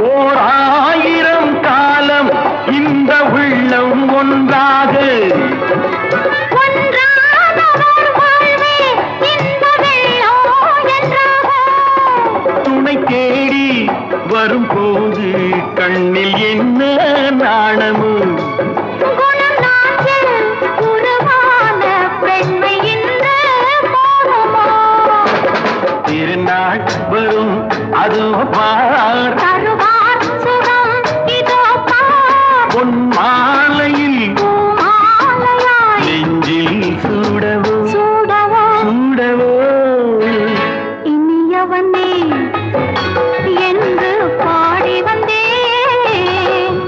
ஓர் ஆயிரம் காலம் இந்த உள்ளம் ஒன்றாக துணை தேடி வரும்போது கண்ணில் என்ன நாணமும் நாள் வரும் அது பார். பொன் மாலையில் நெஞ்சில் சூடவோ. சூடவோ. இனியவனே